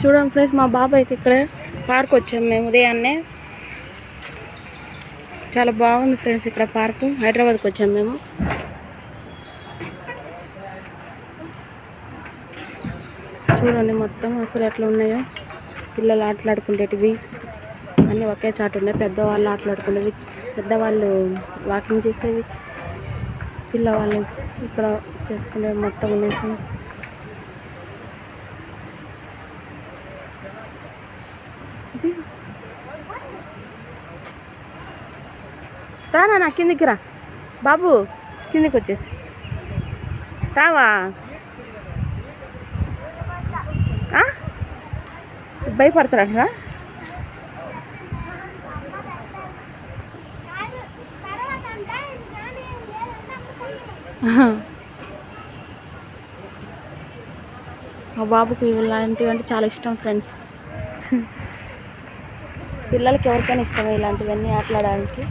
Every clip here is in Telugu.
చూడండి ఫ్రెండ్స్ మా బాబాయ్ అయితే ఇక్కడ పార్క్ వచ్చాము మేము ఉదయాన్నే. చాలా బాగుంది ఫ్రెండ్స్ ఇక్కడ పార్కు. హైదరాబాద్కి వచ్చాము మేము. చూడండి మొత్తం అసలు ఎట్లా ఉన్నాయో. పిల్లలు ఆటలాడుకునేటివి అన్నీ ఒకే చాటు ఉన్నాయి. పెద్దవాళ్ళు ఆటలాడుకునేవి. పెద్దవాళ్ళు వాకింగ్ చేసేవి. పిల్లవాళ్ళు ఇక్కడ చేసుకునేవి మొత్తం ఉన్నాయి ఫ్రెండ్స్. రానా నా కిందికి రా. బాబు కిందికి వచ్చేసి. రావా? భయపడతారా మా బాబుకి ఇలాంటివి అంటే చాలా ఇష్టం ఫ్రెండ్స్. పిల్లలకి ఎవరికైనా ఇష్టమే ఇలాంటివన్నీ ఆటలాడడానికి.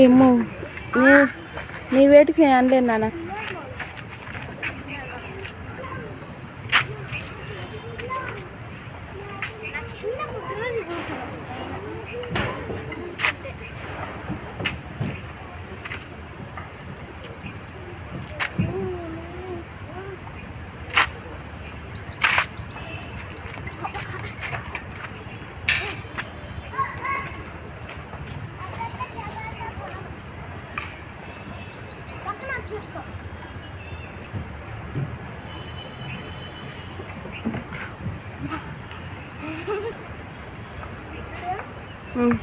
ఏమో. నీ నీ వేటికి అనలేదు నాన్న. うん。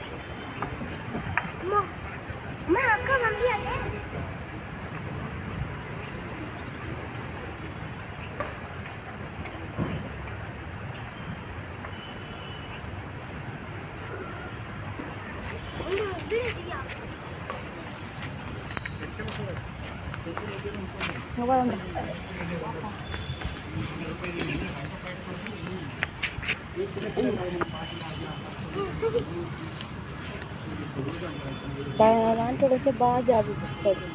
Thank you. దాంట్లో అయితే బాగా జాబ్ ఇస్తుంది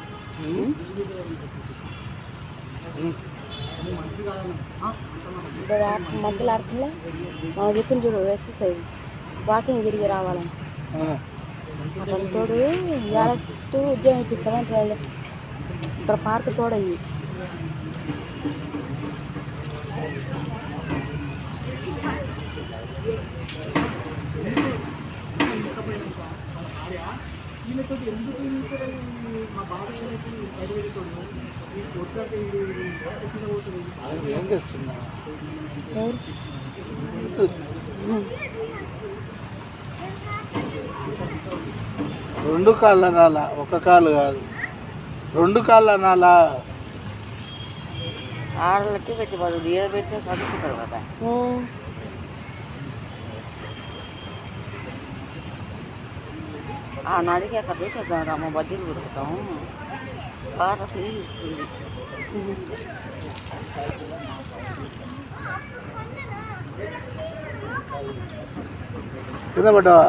మధ్యలో ఆడుతున్నా మనం చెప్పింది చూడు ఎక్సర్సైజ్ వాకింగ్ తిరిగి రావాలని అతని తోడు ఏడస్తూ ఉద్యోగం ఇప్పిస్తామంటే వాళ్ళు ఇక్కడ పార్క్ తోడయ్యి ఏం రెండు కాళ్ళు రాల ఒక కాలు కాదు. రెండు కాళ్ళు అనాలా ఆడలకి పెట్టి వాళ్ళు నీడ పెట్టి చదువుకుంటారు కదా ఉమ్. ఆ నడికి అక్కడ చూసేద్దాం అమ్మ బద్దీలు కొడుకుతాము బాగా ఫీల్ ఇస్తుంది కింద పడ్డావా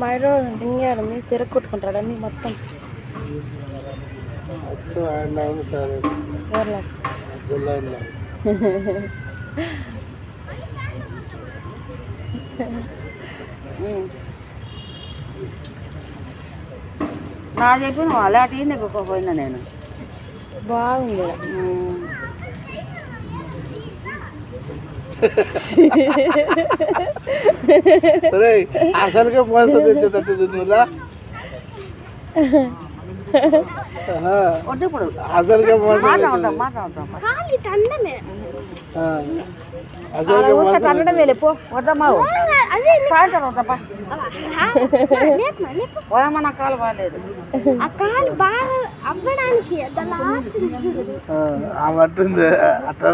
మా ఇంట్లో దింగాడు తిరగ కొట్టుకుంటాడు? అన్ని మొత్తం. నా చెప్పి నువ్వు అలాంటి నెక్కుకోపోయినా నేను? బాగుంది. అసలుకే మోసం తెచ్చేటట్టు ఇప్పుడు అసలుకే మోసం కాలు బాగాలేదు ఆ కాలు బాగా అవ్వడానికి దాని లాస్ట్ ఆ, ఆ మట్టుంది అట్లా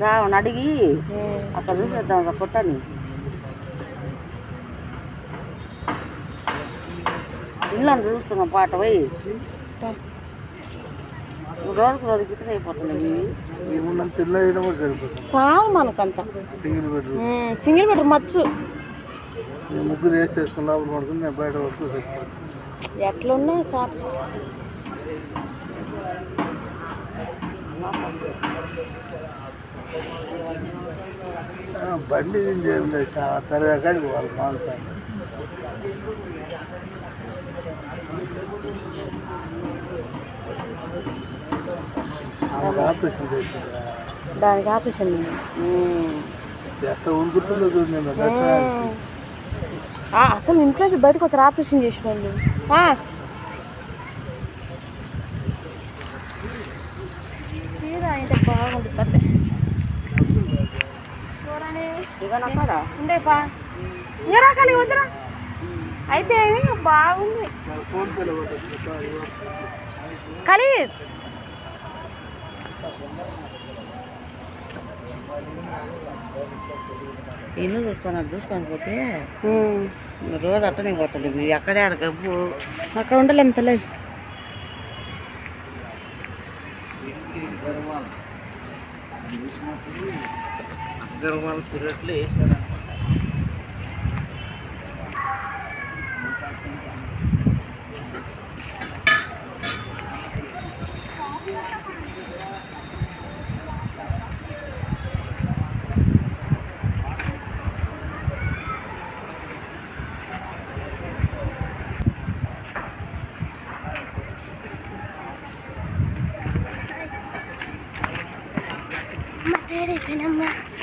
దావని అడిగి అక్కడ చూసేద్దాం కొట్టని. ఇల్లు చూస్తున్నాం పాట పోయి. రోజుకు రోజు గిట్ల అయిపోతుంది చాలు మనకంత. Single bedroom. సింగిల్ బెడ్రూమ్ మచ్చు. ముగ్గురు వేసేసుకున్న పడుతుంది నేను బయట వరకు సరిపోతుంది. ఎట్లున్నా సార్. ఆ, బండి చేయండి? చాలా త్వరగా కాడికి వాళ్ళు ఆపరేషన్ చేసింది దానికి ఆపరేషన్. ఎట్లా ఉంటుందో అసలు ఇంట్లోకి బయటకు వచ్చి ఆపరేషన్ చేసిన వాళ్ళు తీరా అయితే బాగుంది కథ చూడండి. ఇక నక్కడా ఉండే పా ఇంకా వద్దురా. అయితే బాగుంది. కలిగి ఇల్లు చూసుకొని అది చూసుకొని పోతే రోజు అట్టనే ఇవి ఎక్కడే గబ్బు అక్కడ ఉండలేము తల్లి. ગરમાલ ગરમાલ ફિર એટલે 哎，妈妈。